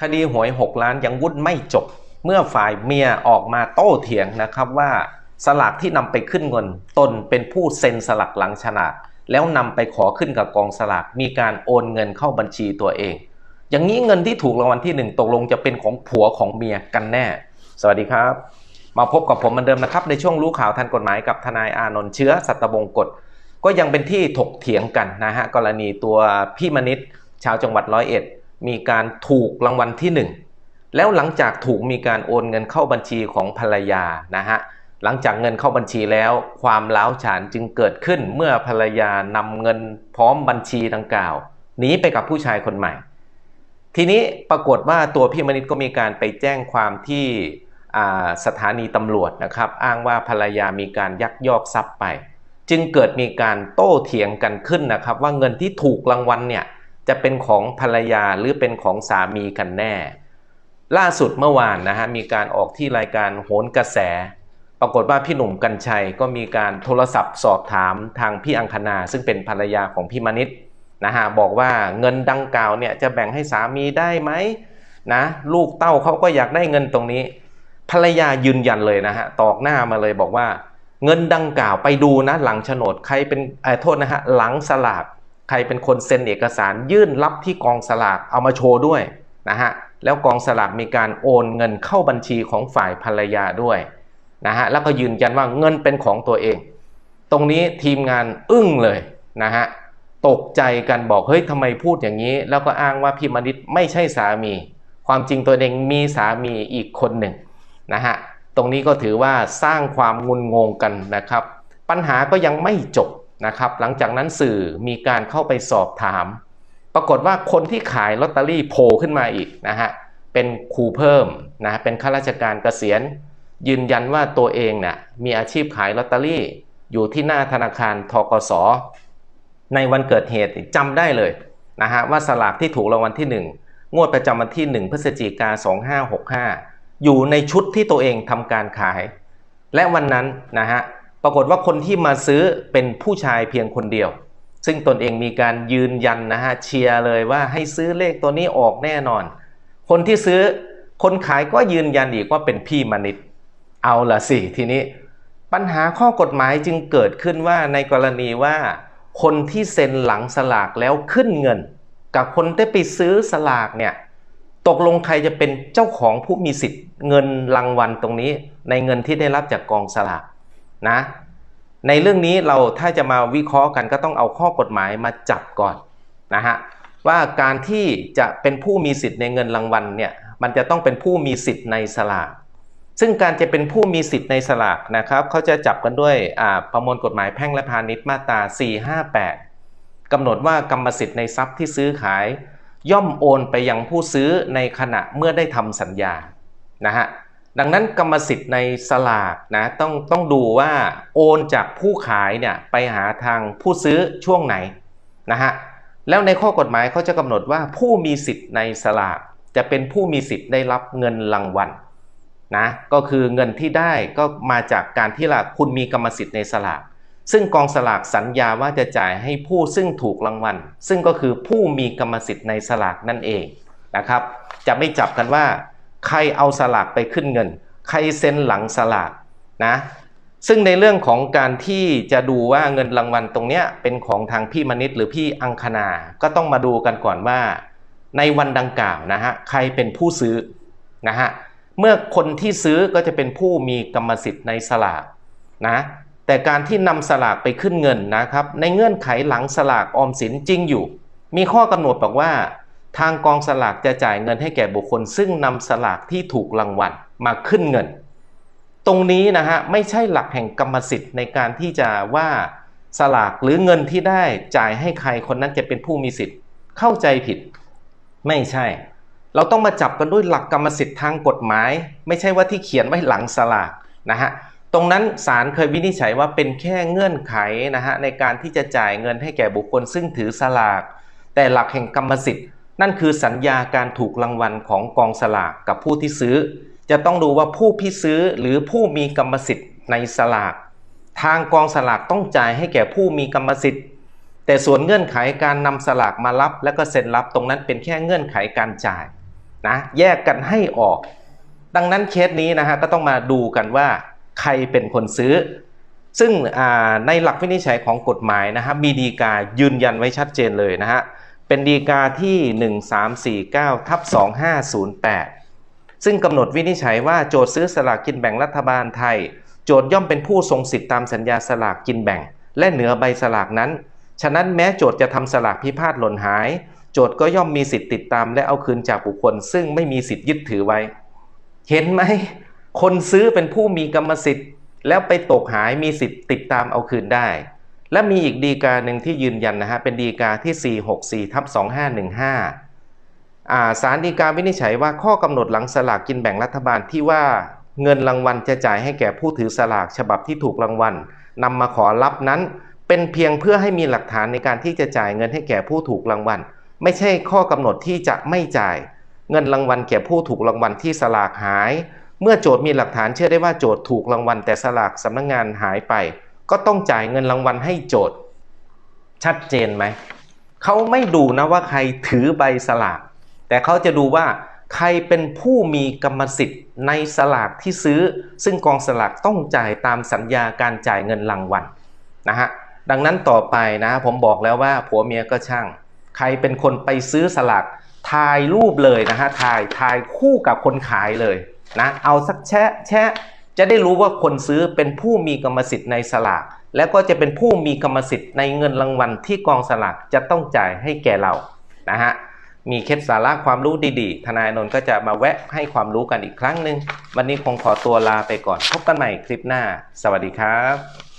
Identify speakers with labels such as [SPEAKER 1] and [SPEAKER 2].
[SPEAKER 1] คดีหวย 6 ล้านยังวุ่นไม่จบ เมื่อฝ่ายเมียออกมาโต้เถียงนะครับว่าสลากที่นำไปขึ้นเงิน ตนเป็นผู้เซ็นสลักหลังฉลากแล้วนำไปขอขึ้นกับกองสลากมีการโอนเงินเข้าบัญชีตัวเอง อย่างนี้เงินที่ถูกรางวัลที่หนึ่งตกลงจะเป็นของผัวของเมียกันแน่ สวัสดีครับ มาพบกับผมเหมือนเดิมนะครับ ในช่วงรู้ข่าวทันกฎหมายกับทนายอานนท์เชื้อสัตบงกฎก็ยังเป็นที่ถกเถียงกันนะฮะกรณีตัวพี่มนิตชาวจังหวัดร้อยเอ็ด มีการถูกรางวัลที่หนึ่งแล้วหลังจากถูกมีการโอนเงินเข้าบัญชีของภรรยานะฮะหลังจากเงินเข้าบัญชีแล้ว ความล้าวฉานจึงเกิดขึ้นเมื่อภรรยานำเงินพร้อมบัญชีดังกล่าวหนีไปกับผู้ชายคนใหม่ ทีนี้ปรากฏว่าตัวพี่มนิตก็มีการไปแจ้งความที่สถานีตำรวจนะครับ อ้างว่าภรรยามีการยักยอกทรัพย์ไป จึงเกิดมีการโต้เถียงกันขึ้นนะครับ ว่าเงินที่ถูกรางวัลเนี่ย จะเป็นของภรรยาหรือเป็นของสามีกันแน่ ล่าสุดเมื่อวานนะฮะมีการออกที่รายการโหนกระแส ปรากฏว่าพี่หนุ่มกัญชัยก็มีการโทรศัพท์สอบถามทางพี่อังคณาซึ่งเป็นภรรยาของพี่มนิตนะฮะบอกว่าเงินดังกล่าวเนี่ยจะแบ่งให้สามีได้ไหมนะลูกเต้าเขาก็อยากได้เงินตรงนี้ ภรรยายืนยันเลยนะฮะตอกหน้ามาเลยบอกว่า เงินดังกล่าวไปดูนะหลังโฉนดใครเป็นอโทษนะฮะหลังสลาก ใครเป็นคนเซ็นเอกสารยื่นรับที่กองสลากเอามาโชว์ด้วยนะฮะแล้วกองสลากมีการโอนเงินเข้าบัญชีของฝ่ายภรรยาด้วยนะฮะแล้วก็ยืนยันว่าเงินเป็นของตัวเอง ตรงนี้ทีมงานอึ้งเลยนะฮะตกใจกันบอกเฮ้ยทำไมพูดอย่างนี้ แล้วก็อ้างว่าพี่มณิตไม่ใช่สามี ความจริงตัวเองมีสามีอีกคนหนึ่งนะฮะตรงนี้ก็ถือว่าสร้างความงุนงงกันนะครับ ปัญหาก็ยังไม่จบ นะครับ หลังจากนั้นสื่อมีการเข้าไปสอบถาม ปรากฏว่าคนที่ขายลอตเตอรี่โผล่ขึ้นมาอีกนะฮะเป็นครูเพิ่มนะเป็นข้าราชการเกษียณ ยืนยันว่าตัวเองเนะ่ยมีอาชีพขายลอตเตอรี่ อยู่ที่หน้าธนาคารทกส ในวันเกิดเหตุจำได้เลยนะฮะว่าสลากที่ถูกรางวัลที่ 1 งวดประจำวันที่ 1 พฤศจิกา2565 อยู่ในชุดที่ตัวเองทำการขาย และวันนั้นนะฮะ ปรากฏว่าคนที่มาซื้อเป็นผู้ชายเพียงคนเดียว ซึ่งตนเองมีการยืนยันนะฮะเชียร์เลยว่าให้ซื้อเลขตัวนี้ออกแน่นอน คนที่ซื้อคนขายก็ยืนยันอีกว่าเป็นพี่มณิตเอาละสิทีนี้ ปัญหาข้อกฎหมายจึงเกิดขึ้นว่าในกรณีว่าคนที่เซ็นหลังสลากแล้วขึ้นเงิน กับคนที่ไปซื้อสลากเนี่ยตกลงใครจะเป็นเจ้าของผู้มีสิทธิ์เงินรางวัลตรงนี้ ในเงินที่ได้รับจากกองสลาก นะในเรื่องนี้เราถ้าจะมาวิเคราะห์กันก็ต้องเอาข้อกฎหมายมาจับก่อนนะฮะว่าการที่จะเป็นผู้มีสิทธิ์ในเงินรางวัลเนี่ยมันจะต้องเป็นผู้มีสิทธิ์ในสลากซึ่งการจะเป็นผู้มีสิทธิ์ในสลากนะครับเขาจะจับกันด้วยประมวลกฎหมายแพ่งและพาณิชย์มาตรา 458กำหนดว่ากรรมสิทธิ์ในทรัพย์ที่ซื้อขาย ย่อมโอนไปยังผู้ซื้อในขณะเมื่อได้ทำสัญญานะฮะ ดังนั้นกรรมสิทธิ์ในสลากนะต้องต้องดูว่าโอนจากผู้ขายเนี่ยไปหาทางผู้ซื้อช่วงไหนนะฮะแล้วในข้อกฎหมายเขาจะกำหนดว่าผู้มีสิทธิ์ในสลากจะเป็นผู้มีสิทธิ์ได้รับเงินรางวัลนะก็คือเงินที่ได้ก็มาจากการที่ละคุณมีกรรมสิทธิ์ในสลากซึ่งกองสลากสัญญาว่าจะจ่ายให้ผู้ซึ่งถูกรางวัลซึ่งก็คือผู้มีกรรมสิทธิ์ในสลากนั่นเองนะครับ จะไม่จับกันว่า ใครเอาสลากไปขึ้นเงิน ใครเซ็นหลังสลากนะซึ่งในเรื่องของการที่จะดูว่าเงินรางวัลตรงเนี้ยเป็นของทางพี่มณิตหรือพี่อังคณา ก็ต้องมาดูกันก่อนว่า ในวันดังกล่าวนะฮะใครเป็นผู้ซื้อนะฮะเมื่อคนที่ซื้อก็จะเป็นผู้มีกรรมสิทธิ์ในสลากนะแต่การที่นำสลากไปขึ้นเงินนะครับ ในเงื่อนไขหลังสลากออมสินจริงอยู่ มีข้อกำหนดบอกว่า ทางกองสลากจะจ่ายเงินให้แก่บุคคล ซึ่งนำสลากที่ถูกรางวัลมาขึ้นเงิน ตรงนี้นะฮะไม่ใช่หลักแห่งกรรมสิทธิ์ในการที่จะว่าสลากหรือเงินที่ได้จ่ายให้ใครคนนั้นจะเป็นผู้มีสิทธิ์ เข้าใจผิด ไม่ใช่ เราต้องมาจับกันด้วยหลักกรรมสิทธิ์ทางกฎหมาย ไม่ใช่ว่าที่เขียนไว้หลังสลากนะฮะตรงนั้นศาลเคยวินิจฉัยว่าเป็นแค่เงื่อนไขนะฮะในการที่จะจ่ายเงินให้แก่บุคคลซึ่งถือสลาก แต่หลักแห่งกรรมสิทธิ์ นั่นคือสัญญาการถูกรางวัลของกองสลากกับผู้ที่ซื้อ จะต้องดูว่าผู้พิซื้อหรือผู้มีกรรมสิทธิ์ในสลาก ทางกองสลากต้องจ่ายให้แก่ผู้มีกรรมสิทธิ์ แต่ส่วนเงื่อนไขการนำสลากมารับ และก็เซ็นรับตรงนั้นเป็นแค่เงื่อนไขการจ่ายนะแยกกันให้ออก ดังนั้นเคสนี้นะฮะก็ต้องมาดูกันว่าใครเป็นคนซื้อ ซึ่งในหลักวินิจฉัยของกฎหมายนะฮะมีดีกายืนยันไว้ชัดเจนเลยนะฮะ เป็นดีกาที่ 1349ทับ2508 ซึ่งกำหนดวินิจฉัยว่าโจทย์ซื้อสลากกินแบ่งรัฐบาลไทย โจทย่อมเป็นผู้ทรงสิทธิตามสัญญาสลากกินแบ่ง และเหนือใบสลากนั้น ฉะนั้นแม้โจทย์จะทำสลากพิพาทหล่นหาย โจทย์ก็ย่อมมีสิทธิติดตาม และเอาคืนจากบุคคล ซึ่งไม่มีสิทธิยึดถือไว้ เห็นไหมคนซื้อเป็นผู้มีกรรมสิทธิ์ แล้วไปตกหายมีสิทธิติดตามเอาคืนได้ และมีอีกดีกาหนึ่งที่ยืนยันนะฮะเป็นดีกาที่ 464ทับ2515อาสารดีกาวินิจฉัยว่าข้อกำหนดหลังสลากกินแบ่งรัฐบาลที่ว่าเงินรางวัลจะจ่ายให้แก่ผู้ถือสลากฉบับที่ถูกรางวัลนำมาขอรับนั้น เป็นเพียงเพื่อให้มีหลักฐานในการที่จะจ่ายเงินให้แก่ผู้ถูกรางวัล ไม่ใช่ข้อกำหนดที่จะไม่จ่าย เงินรางวัลแก่ผู้ถูกรางวัลที่สลากหาย เมื่อโจทย์มีหลักฐานเชื่อได้ว่าโจทย์ถูกรางวัลแต่สลากสำนักงงานหายไป ก็ต้องจ่ายเงินรางวัลให้โจทย์ ชัดเจนไหม เขาไม่ดูนะว่าใครถือใบสลาก แต่เขาจะดูว่าใครเป็นผู้มีกรรมสิทธิ์ในสลากที่ซื้อ ซึ่งกองสลากต้องจ่ายตามสัญญาการจ่ายเงินรางวัลนะฮะดังนั้นต่อไปนะผมบอกแล้วว่าผัวเมียก็ช่าง ใครเป็นคนไปซื้อสลากถ่ายรูปเลยนะฮะถ่ายถ่ายคู่กับคนขายเลยนะเอาสักแชะแชะ จะได้รู้ว่าคนซื้อเป็นผู้มีกรรมสิทธิ์ในสลาก แล้วก็จะเป็นผู้มีกรรมสิทธิ์ในเงินรางวัลที่กองสลากจะต้องจ่ายให้แก่เรานะฮะมีเคล็ดสาระความรู้ดีๆ ทนายนนท์ก็จะมาแวะให้ความรู้กันอีกครั้งหนึ่งวันนี้คงขอตัวลาไปก่อนพบกันใหม่คลิปหน้า สวัสดีครับ